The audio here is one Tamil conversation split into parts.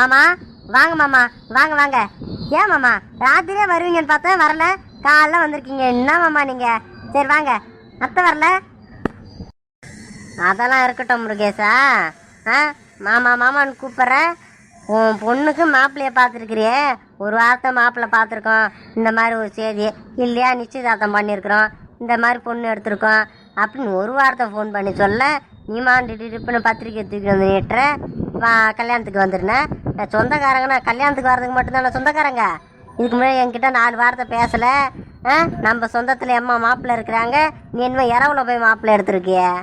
மாமா வாங்க மாமா வாங்க வாங்க. ஏன் மாமா ராத்திரியே வருவீங்கன்னு பார்த்தா வரல. காலைல வந்திருக்கீங்க. என்ன மாமா நீங்க? சரி வாங்க. அத்தை வரல? அதெல்லாம் இருக்கட்டும் முருகேஷா ஆ மாமா மாமான்னு கூப்பிட்ற உன் பொண்ணுக்கு மாப்பிள்ளைய பார்த்துருக்கிறியே. ஒரு வாரத்தை மாப்பிள்ளை பார்த்துருக்கோம். இந்த மாதிரி ஒரு செய்தி. இல்லையா நிச்சயதார்த்தம் பண்ணியிருக்கிறோம். இந்த மாதிரி பொண்ணு எடுத்திருக்கோம். அப்படின்னு ஒரு வாரத்தை ஃபோன் பண்ணி சொல்ல நீமா டிப்புன்னு பத்திரிக்கை தூக்கி வந்து நீட்டுற. வா கல்யாணத்துக்கு வந்துருந்தேன் நான் சொந்தக்காரங்க நான் கல்யாணத்துக்கு வர்றதுக்கு மட்டும்தான் சொந்தக்காரங்க. இதுக்கு முன்னாடி என்கிட்ட நாலு வாரத்தை பேசலை. ஆ நம்ம சொந்தத்தில் அம்மா மாப்பிள்ளை இருக்கிறாங்க. நீ என்ன இரவுல போய் மாப்பிள்ளை எடுத்திருக்கிய?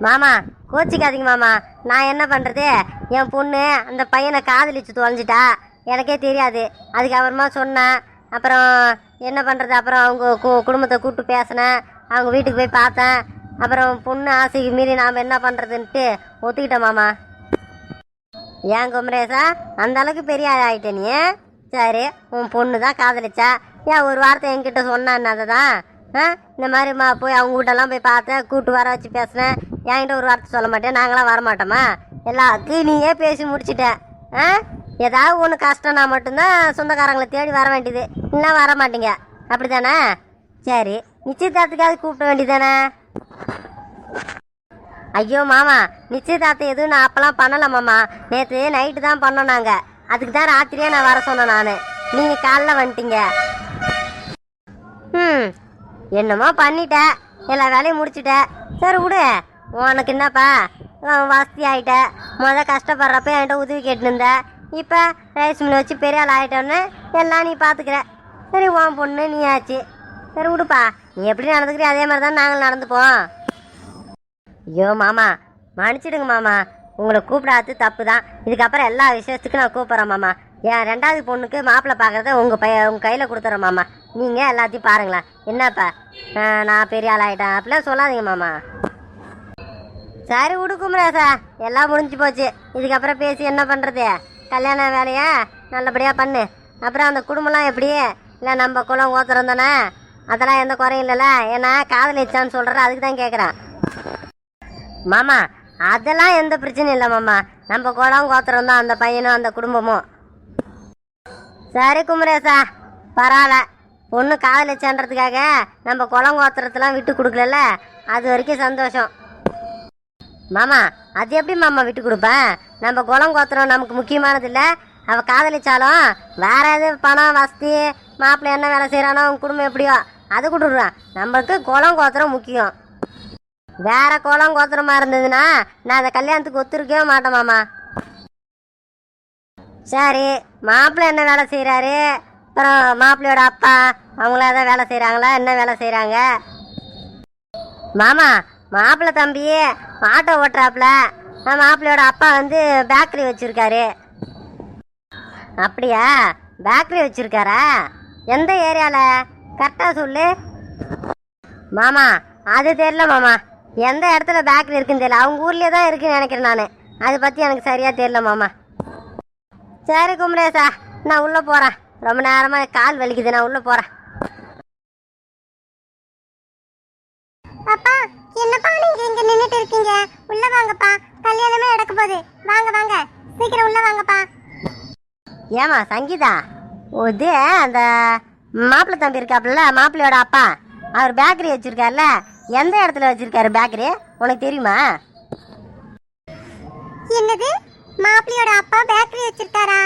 மாமா கோச்சிக்காதீங்க மாமா. நான் என்ன பண்ணுறது என் பொண்ணு அந்த பையனை காதலிச்சு தொலைஞ்சிட்டா. எனக்கே தெரியாது. அதுக்கப்புறமா சொன்னேன் அப்புறம் என்ன பண்ணுறது அப்புறம் அவங்க கு- குடும்பத்தை கூப்பிட்டு பேசினேன். அவங்க வீட்டுக்கு போய் பார்த்தேன். அப்புறம் பொண்ணு ஆசைக்கு மீறி நாம் என்ன பண்ணுறதுன்ட்டு ஒத்துக்கிட்டேன் மாமா. ஏன் குமரேசா? அந்த அளவுக்கு பெரிய ஆள் நீ? சரி உன் பொண்ணு தான் காதலிச்சா? ஏன் ஒரு வார்த்தை என்கிட்ட சொன்னான்னு அதை தான் ஆ? இந்த மாதிரி மா போய் அவங்க வீட்டெல்லாம் போய் பார்த்தேன் கூட்டு வர வச்சு பேசினேன். என்கிட்ட ஒரு வார்த்தை சொல்ல மாட்டேன் நாங்களாம் வர மாட்டோமா எல்லாத்தையும் நீயே பேசி முடிச்சிட்ட. ஆ? ஏதாவது ஒன்று கஷ்டம்னா மட்டும்தான் சொந்தக்காரங்களை தேடி வர வேண்டியது. இல்லைன்னா வர மாட்டீங்க அப்படி தானே சரி நிச்சயதார்த்துக்காவது கூப்பிட வேண்டியதானே ஐயோ மாமா நிச்சயதார்த்தம் எதுவும் நான் அப்பெல்லாம் பண்ணல மாமா. நேற்று நைட்டு தான் பண்ணோம் நாங்கள் அதுக்கு தான் ராத்திரியே நான் வர சொன்னேன் நான். நீங்கள் காலைல வந்துட்டீங்க. ம் என்னமோ பண்ணிட்ட. எல்லா வேலையும் முடிச்சிட்ட. சரி விடு. உனக்கு என்னப்பா? வசதி ஆகிட்ட முத கஷ்டப்படுறப்ப என்கிட்ட உதவி கேட்டுருந்த இப்போ ரைஸ் மில் வச்சு பெரிய ஆள் ஆகிட்டோன்னு எல்லாம் நீ பார்த்துக்கிற சரி உன் பொண்ணு நீ ஆச்சு சரி விடுப்பா. நீ எப்படி நடந்துக்கிறியோ அதே மாதிரி தான் நாங்களும் நடந்துப்போம். ஐயோ மாமா. மன்னிச்சிடுங்க மாமா. உங்களை கூப்பிடாது தப்பு தான் இதுக்கப்புறம் எல்லா விசேஷத்துக்கும் நான் கூப்பிட்றேன் மாமா. என் ரெண்டாவது பொண்ணுக்கு மாப்பிள்ளை பார்க்குறத உங்கள் பைய உங்கள் கையில் கொடுத்துறேன் மாமா. நீங்கள் எல்லாத்தையும் பாருங்களேன். என்னப்பா? நான் பெரிய ஆள் ஆகிட்டேன் அப்படிலாம் சொல்லாதீங்க மாமா. சரி விடு சார் எல்லாம் முடிஞ்சு போச்சு. இதுக்கப்புறம் பேசி என்ன பண்ணுறது கல்யாண வேலையா? நல்லபடியாக பண்ணு. அப்புறம் அந்த குடும்பம்லாம் எப்படி இல்லை நம்ம குளம் ஓத்துறோம் தானே? அதெல்லாம் எந்த குறையும் இல்லைல்ல. ஏன்னா காதலிச்சான்னு சொல்கிற அதுக்கு தான் கேட்குறேன் மாமா அதெல்லாம் எந்த பிரச்சனையும் இல்லை மாமா. நம்ம குளம் கோத்திரம் தான் அந்த பையனும் அந்த குடும்பமும். சரி குமரேசா பரவாயில்ல. பொண்ணு காதலிச்சான்றதுக்காக நம்ம குளம் கோத்திரத்தெல்லாம் விட்டு கொடுக்கலல்ல? அது வரைக்கும் சந்தோஷம். மாமா அது எப்படி மாமா விட்டு கொடுப்பேன் நம்ம குளம் கோத்திரம் நமக்கு முக்கியமானது இல்லை. அவள் காதலிச்சாலும் வேற எது பணம் வசதி மாப்பிள்ளை என்ன வேலை செய்கிறானோ அவங்க குடும்பம் எப்படியோ அதை கொடுடுறான் நம்மளுக்கு குளம் கோத்திரம் முக்கியம். வேற குளம் கோத்திரமா இருந்ததுன்னா நான் அந்த கல்யாணத்துக்கு ஒத்துருக்கவே மாட்டேன் மாமா. சரி மாப்பிள்ளை என்ன வேலை செய்கிறாரு அப்புறம் மாப்பிள்ளையோட அப்பா அவங்களா தான் வேலை செய்கிறாங்களா என்ன வேலை செய்கிறாங்க மாமா மாப்பிள்ளை தம்பி ஆட்டோ ஓட்டுறாப்புல. மாப்பிள்ளையோட அப்பா வந்து பேக்கரி வச்சிருக்காரு. அப்படியா? பேக்கரி வச்சுருக்காரா? எந்த ஏரியாவில் கரெக்டாக சொல்லு. மாமா அது தெரியல மாமா. எந்த இடத்துல பேக்கரி இருக்குன்னு தெரியல. அவங்க ஊர்லயே தான் இருக்குன்னு நினைக்கிறேன் நான். அதை பற்றி எனக்கு சரியாக தெரியல மாமா. சரி குமரேசா நான் உள்ளே போகிறேன் ரொம்ப நேரமாக கால் வலிக்குது. நான் உள்ளே போகிறேன் அப்பா என்னப்பா நீங்க இங்க நின்னுட்டு இருக்கீங்க? உள்ள வாங்கப்பா. கல்யாணமே நடக்க போகுது. வாங்க வாங்க. சீக்கிரம் உள்ள வாங்கப்பா. ஏமா சங்கீதா? இது அந்த மாப்பிள்ளை தம்பி இருக்காப்புல மாப்பிள்ளையோட அப்பா? அவர் பேக்கரி வச்சிருக்காருல்ல எந்த இடத்துல வச்சிருக்காரு பேக்கரி உனக்கு தெரியுமா? என்னது? மாப்பிள்ளையோட அப்பா பேக்கரி வச்சிருக்காரா?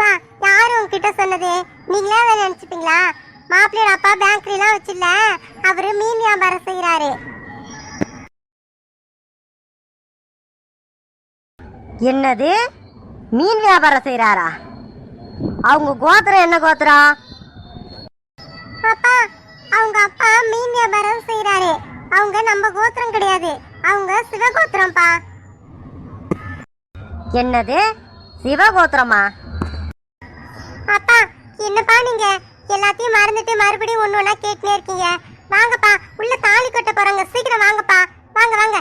பா யாரு உங்ககிட்ட சொன்னது? நீங்களே அதை நினைச்சுப்பீங்களா? மாப்பிள்ளையோட அப்பா பேக்கரிலாம் வச்சில்ல அவரு மீன் வியாபாரம் செய்யறாரு என்னது? மீன் வியாபாரம் செய்கிறாரா அவங்க கோத்திரம் என்ன கோத்திரம்? அப்பா அவங்க அப்பா மீன் வியாபாரம் செய்யறாரு அவங்க நம்ம கோத்திரம் கிடையாது. அவங்க சிவகோத்திரம்ப்பா. என்னது? சிவகோத்திரமா? அப்பா என்னப்பா நீங்க? எல்லாத்தையும் மறந்துட்டு மறுபடியும் ஒண்ணு ஒண்ணா கேட்டுனே இருக்கீங்க. வாங்கப்பா உள்ள தாலி கட்ட போறாங்க. சீக்கிரம் வாங்கப்பா. வாங்க வாங்க.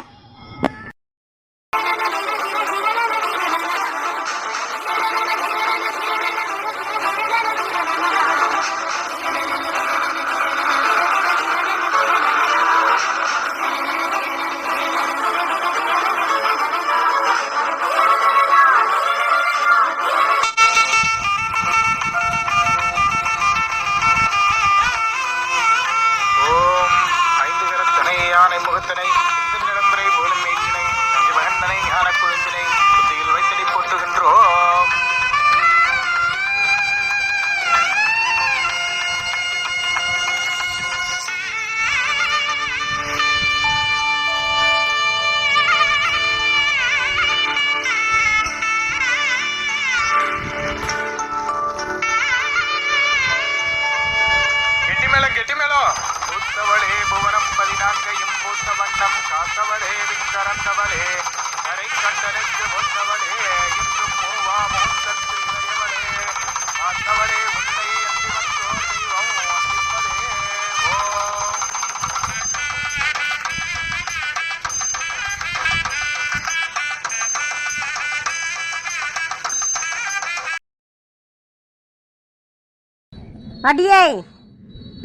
அடியே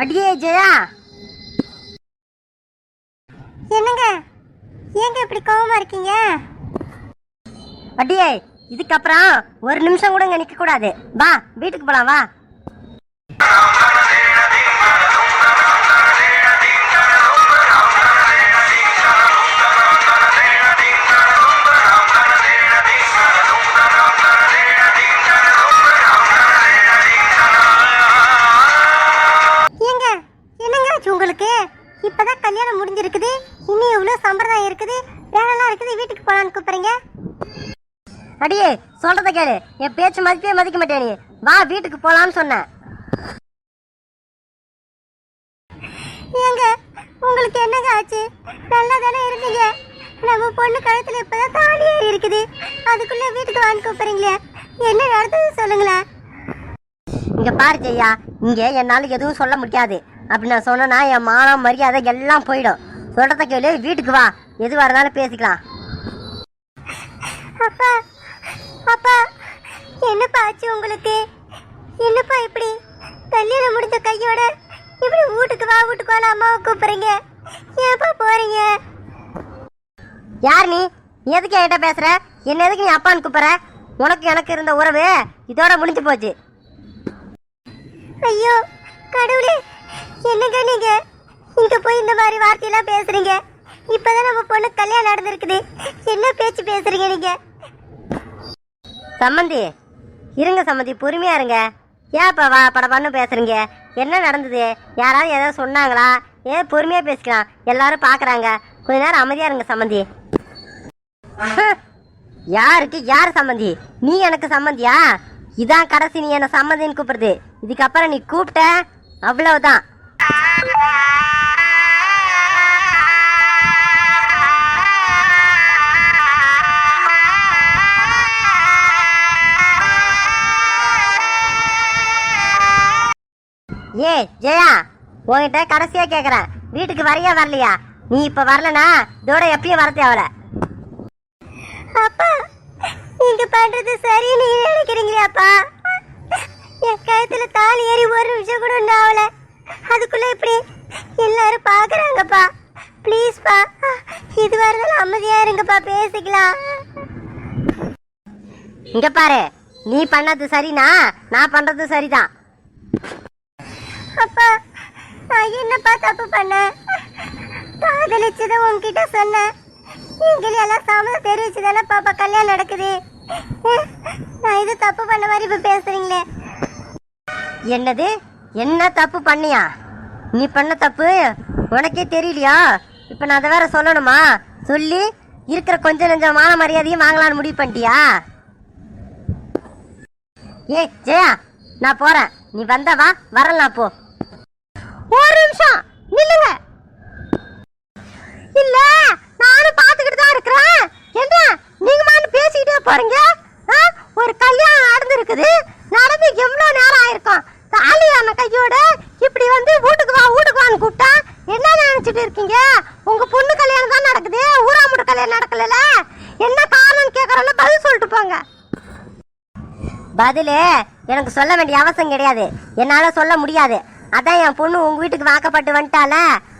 அடியே ஜெயா. என்னங்க? ஏங்க இப்படி கோவமா இருக்கீங்க? அடியே இதுக்கப்புறம் ஒரு நிமிஷம் கூட இங்க நிக்க கூடாது வா வீட்டுக்கு போலாம் வா. அடியே சொல்றத கேளு. என் பேச்சு மதிப்பே மதிக்க மாட்டே நீ. வா வீட்டுக்கு போலாம்னு சொன்னேன். ஏங்க உங்களுக்கு என்னங்க ஆச்சு? நல்லா தானே இருந்தீங்க நம்ம பொண்ணு கழுத்துல இப்பதான் தாலி ஏறி இருக்குது. அதுக்குள்ள வீட்டுக்கு வான்னு கூப்பிடுறீங்களே. என்ன நடந்தது சொல்லுங்களேன். இங்க பாரு ஜெயா இங்க என்னால எதுவும் சொல்ல முடியாது. அப்படி நான் சொன்னேன்னா என் மானம் மரியாதை எல்லாம் போயிடும். சொல்றத கேளு வீட்டுக்கு வா. எதுவா இருந்தாலும் பேசிக்கலாம். என்னப்பா ஆச்சு உங்களுக்கு? என்னப்பா இப்படி? கல்யாணம் முடிஞ்ச கையோட இப்படி வீட்டுக்கு வா வீட்டுக்கு வா அம்மாவை கூப்பிடுறீங்க. ஏன்ப்பா போறீங்க? யார் நீ நீ? எதுக்கு என்கிட்ட பேசுற? என்ன எதுக்கு நீ அப்பான்னு கூப்பிடுற? உனக்கு எனக்கு இருந்த உறவு இதோட முடிஞ்சு போச்சு. ஐயோ கடவுளே என்னங்க நீங்க? இங்க போய் இந்த மாதிரி வார்த்தையெல்லாம் பேசுறீங்க. இப்பதான் நம்ம பொண்ணு கல்யாணம் நடந்திருக்குது. என்ன பேச்சு பேசுறீங்க நீங்க? சம்மந்தி இருங்க சம்மந்தி பொறுமையா இருங்க. ஏன்ப்பா வா படப்பான்னு பேசுறீங்க? என்ன நடந்தது? யாராவது ஏதாவது சொன்னாங்களா? ஏன் பொறுமையா பேசிக்கலாம்? எல்லாரும் பாக்குறாங்க. கொஞ்ச நேரம் அமைதியா இருங்க சம்மந்தி யாருக்கு? யார் சம்மந்தி நீ எனக்கு சம்மந்தியா இதான் கடைசி நீ என்ன சம்மந்தின்னு கூப்பிடுறது. இதுக்கப்புறம் நீ கூப்பிட்ட அவ்வளவுதான். ஏ ஜெயா உன்கிட்ட கடைசியா கேக்குறேன். வீட்டுக்கு வரையா வரலையா? நீ இப்ப வரலனா இதோட எப்பயும் வர தேவல அப்பா நீங்க பண்றது சரி நீ நினைக்கிறீங்களே அப்பா? என் கழுத்துல தாலி ஏறி ஒரு நிமிஷம் கூட ஒன்றும் ஆகல. அதுக்குள்ள இப்படி எல்லாரும் பாக்குறாங்கப்பா. ப்ளீஸ்ப்பா இது வரதால அமைதியா இருங்கப்பா பேசிக்கலாம். இங்க பாரு நீ பண்ணது சரினா நான் பண்றது சரிதான். அப்பா. நான் என்னப்பா தப்பு பண்ணேன்? காதலிச்சதை உன்கிட்ட சொன்னேன். நீங்களே எல்லாம் சாமதம் தெரிவிச்சு தானே பாப்பா கல்யாணம் நடக்குது. நான் இது தப்பு பண்ண மாதிரி இப்போ பேசுறீங்களே. என்னது? என்ன தப்பு பண்ணியா? நீ பண்ண தப்பு உனக்கே தெரியலையா? இப்ப நான் அதை வேற சொல்லணுமா? சொல்லி இருக்கிற கொஞ்ச நெஞ்சம் மான மரியாதையும் வாங்கலாம்னு முடிவு பண்ணிட்டியா? ஏ ஜெயா நான் போறேன். நீ வந்தவா வரலாம் போ ஒரு நிமிஷம் நில்லுங்க இல்ல நானும் பாத்துக்கிட்டு தான் இருக்கிறேன் என்ன நீங்க மாட்டு பேசிக்கிட்டே போறீங்க ஆ? ஒரு கல்யாணம் நடந்திருக்குது. நடந்து எவ்வளவு நேரம் ஆயிருக்கும்? தாலியான கையோட இப்படி வந்து வீட்டுக்கு வா வீட்டுக்கு வான்னு கூப்பிட்டா என்ன நினைச்சிட்டு இருக்கீங்க? உங்க பொண்ணு கல்யாணம் தான் நடக்குது. ஊராமுடு கல்யாணம் நடக்கல என்ன காரணம் கேக்குறோம்ல பதில் சொல்லிட்டு போங்க. பதிலு எனக்கு சொல்ல வேண்டிய அவசியம் கிடையாது. என்னால சொல்ல முடியாது. அதான் என் பொண்ணு உங்க வீட்டுக்கு வாக்கப்பட்டு வந்துட்டால.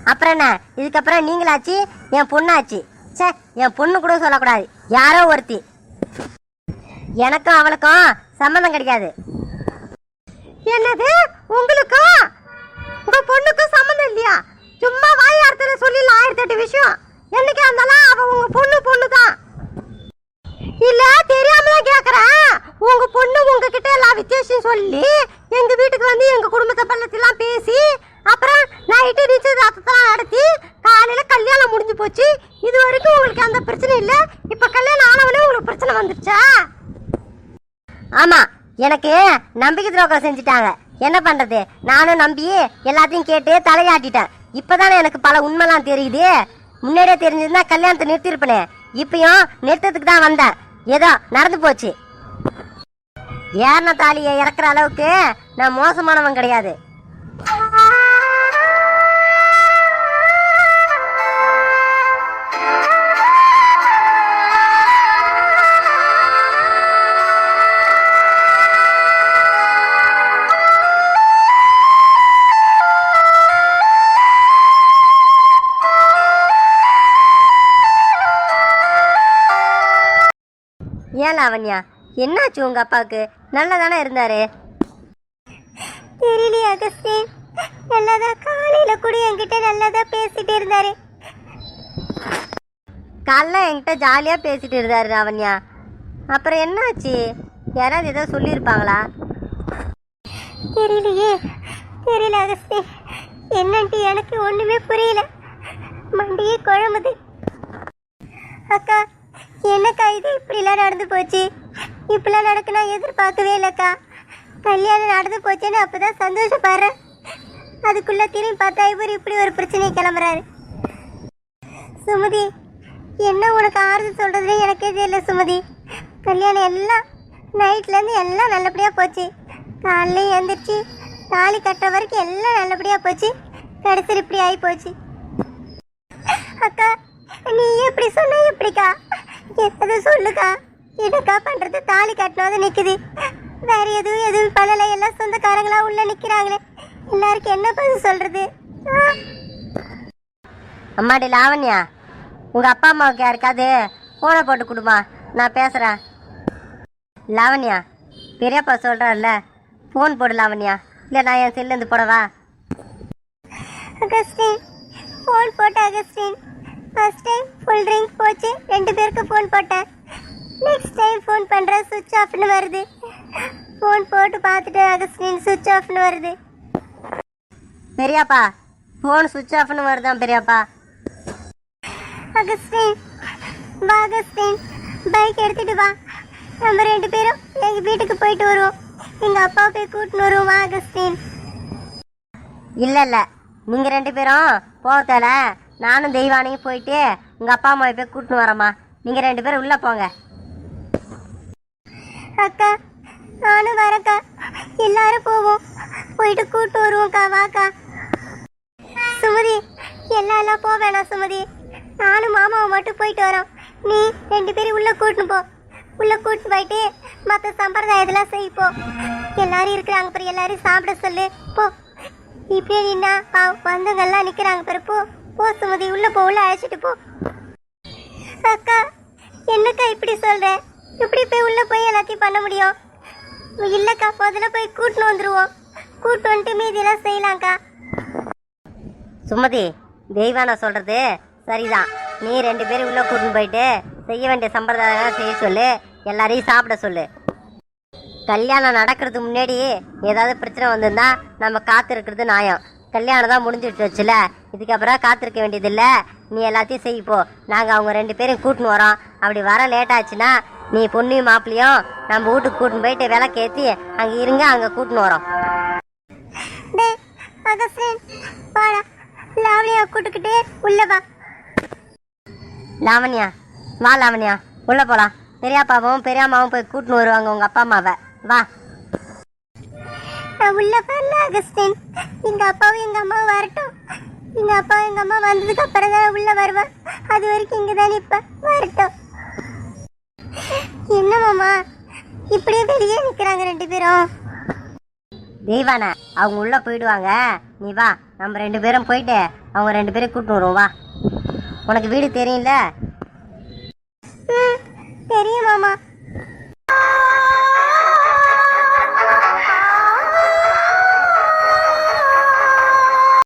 அப்புறம் என்ன? இதுக்கப்புறம் நீங்களாச்சு என் பொண்ணாச்சு. ச்சே என் பொண்ணு கூட சொல்லக்கூடாது. யாரோ ஒருத்தி. எனக்கும் அவளுக்கும் சம்மந்தம் கிடையாது என்னது? உங்களுக்கும் உங்க பொண்ணுக்கும் சம்மந்தம் இல்லையா? சும்மா வாய் வார்த்தையில சொல்லிடலாம் ஆயிரத்தி எட்டு விஷயம். என்னைக்கு இருந்தாலும் அவ உங்க பொண்ணு பொண்ணு தான் இல்ல தெரியாம தான் கேக்குறேன். உங்க பொண்ணு உங்ககிட்ட எல்லா வித்தியாசம் சொல்லி எங்க வீட்டுக்கு வந்து எங்க குடும்பத்தை பள்ளத்தெல்லாம் பேசி அப்புறம் நைட்டு நிச்சயதார்த்தத்தெல்லாம் நடத்தி காலையில கல்யாணம் முடிஞ்சு போச்சு. இது வரைக்கும் உங்களுக்கு அந்த பிரச்சனை இல்லை. இப்ப கல்யாணம் ஆனவனே உங்களுக்கு பிரச்சனை வந்துருச்சா? ஆமா எனக்கு நம்பிக்கை துரோகம் செஞ்சுட்டாங்க. என்ன பண்றது? நானும் நம்பி எல்லாத்தையும் கேட்டு தலையாட்டிட்டேன். இப்பதானே எனக்கு பல உண்மைலாம் தெரியுது. முன்னாடியே தெரிஞ்சிருந்தா கல்யாணத்தை நிறுத்திருப்பனே இப்பயும் நிறுத்தத்துக்கு தான் வந்தேன். ஏதோ நடந்து போச்சு. ஏர்ன தாலியை இறக்குற அளவுக்கு நான் மோசமானவன் கிடையாது. லாவண்யா என்னாச்சு உங்க அப்பாவுக்கு? நல்லா தானே இருந்தாரு? தெரியலையே அகஸ்டின் நல்லதா காலையில கூட என்கிட்ட நல்லதா பேசிட்டு இருந்தாரு. காலைல என்கிட்ட ஜாலியாக பேசிட்டு இருந்தாரு லாவண்யா அப்புறம் என்னாச்சு? யாராவது ஏதோ சொல்லியிருப்பாங்களா? தெரியலையே. தெரியல அகஸ்டின் என்னன்ட்டு எனக்கு ஒண்ணுமே புரியல. மண்டியே குழம்புது. அக்கா என்னக்கா இது? இப்படிலாம் நடந்து போச்சு. இப்படிலாம் நடக்க நான் எதிர்பார்க்கவே இல்லைக்கா. கல்யாணம் நடந்து போச்சேன்னு அப்போ தான் சந்தோஷப்படுறேன். அதுக்குள்ளே திரும்பி பார்த்தா இவர் இப்படி ஒரு பிரச்சனையை கிளம்புறாரு. சுமதி என்ன உனக்கு ஆறுதல் சொல்கிறதுனே எனக்கே தெரியல சுமதி. கல்யாணம் எல்லாம் நைட்லேருந்து எல்லாம் நல்லபடியாக போச்சு. காலையில் எழுந்திரிச்சு தாலி கட்டுற வரைக்கும் எல்லாம் நல்லபடியாக போச்சு. கடைசியில் இப்படி ஆகி போச்சு. அக்கா நீ எப்படி சொன்ன எப்படிக்கா? எதை சொல்லுக்கா என்னக்கா பண்றது தாலி கட்டினது நிக்குது. வேற எதுவும் எதுவும் பண்ணல. எல்லாம் சொந்தக்காரங்களா உள்ள நிக்கிறாங்களே. எல்லாருக்கும் என்ன பதில் சொல்றது? அம்மாடி லாவண்யா உங்கள் அப்பா அம்மாவுக்கு யாருக்காவது ஃபோனை போட்டு கொடுமா. நான் பேசுகிறேன் லாவண்யா பெரியப்பா சொல்கிறார்ல ஃபோன் போடு லாவண்யா. இல்லை நான் என் செல்லேருந்து போடவா? அகஸ்டின் ஃபோன் போட்டு Augustine. First time full drink போச்சு. ரெண்டு பேருக்கு ஃபோன் போட்டேன். நெக்ஸ்ட் டைம் ஃபோன் பண்ணுறேன் சுவிட்ச் ஆஃப்னு வருது. ஃபோன் போட்டு பார்த்துட்டு அகஸ்டின் சுவிட்ச் ஆஃப்னு வருது. பெரியாப்பா ஃபோன் சுவிட்ச் ஆஃப்னு வருதான் பெரியாப்பா. அகஸ்டின் வா அகஸ்டின் பைக் எடுத்துட்டு வா. நம்ம ரெண்டு பேரும் எங்கள் வீட்டுக்கு போயிட்டு வருவோம். எங்கள் அப்பா போய் கூட்டின்னு வருவோம் வா அகஸ்டின்? இல்லை இல்லை. நீங்கள் ரெண்டு பேரும் போகத்தால. நானும் தெய்வானையும் போயிட்டு உங்கள் அப்பா அம்மாவை போய் கூட்டின்னு வரேம்மா. நீங்கள் ரெண்டு பேரும் உள்ளே போங்க. அக்கா நானும் வரேக்கா எல்லாரும் போவோம். போயிட்டு கூட்டு வருவோம்க்கா வாக்கா. சுமதி எல்லாம் எல்லாம் போக வேணாம் சுமதி. நானும் மாமாவை மட்டும் போயிட்டு வரோம். நீ ரெண்டு பேரும் உள்ள கூட்டின்னு போ. உள்ள கூட்டின்னு போயிட்டு மற்ற சம்பிரதாயத்தெல்லாம் செய் எல்லாரும் இருக்கிறாங்க பாரு எல்லாரையும் சாப்பிட சொல்லு போ. இப்படியே நின்னா வந்தவங்கெல்லாம் நிற்கிறாங்க பிறப்போ போ சுமதி உள்ள போ உள்ள அழைச்சிட்டு போ. அக்கா என்னக்கா இப்படி சொல்ற? இப்படி போய் உள்ள போய் எல்லாத்தையும் பண்ண முடியும்? இல்லக்கா முதல்ல போய் கூட்டின்னு வந்துருவோம். கூட்டு வந்துட்டு மீதியெல்லாம் செய்யலாம்க்கா. சுமதி தெய்வானா சொல்கிறது சரிதான். நீ ரெண்டு பேரும் உள்ளே கூட்டின்னு போயிட்டு செய்ய வேண்டிய சம்பிரதாயம் செய்ய சொல்லு. எல்லாரையும் சாப்பிட சொல்லு. கல்யாணம் நடக்கிறதுக்கு முன்னாடி ஏதாவது பிரச்சனை வந்திருந்தா நம்ம காத்து இருக்கிறது நியாயம். கல்யாணம் தான் முடிஞ்சிட்டு வச்சுல. இதுக்கப்புறம் காத்திருக்க வேண்டியதில்ல. நீ எல்லாத்தையும் செய் போ. நாங்கள் அவங்க ரெண்டு பேரும் கூட்டின்னு வரோம். அப்படி வர லேட் ஆச்சுன்னா நீ பொண்ணையும் மாப்பிளையும் நம்ம வீட்டுக்கு கூட்டின்னு போயிட்டு விளக்கேற்றி அங்கே இருங்க அங்கே கூட்டின்னு வரோம். கூட்டுக்கிட்டு உள்ள வா. லாவண்யா வா லாவண்யா. உள்ள போலாம். பெரியப்பாவும் பெரியம்மாவும் போய் கூட்டின்னு வருவாங்க உங்க அப்பா அம்மாவை. வா. நான் உள்ள அகஸ்டின் எங்க அப்பாவும் எங்க அம்மா வரட்டும். எங்க அப்பா எங்க அம்மா வந்ததுக்கு அப்புறம் தான் உள்ள வருவேன். அது வரைக்கும் இங்க தான் இப்ப வரட்டும். என்ன மாமா? இப்படியே வெளியே நிக்கிறாங்க ரெண்டு பேரும். தெய்வான அவங்க உள்ள போயிடுவாங்க. நீ வா. நம்ம ரெண்டு பேரும் போயிட்டு அவங்க ரெண்டு பேரும் கூட்டு வருவோம். வா. உனக்கு வீடு தெரியும்ல? தெரியும் மாமா.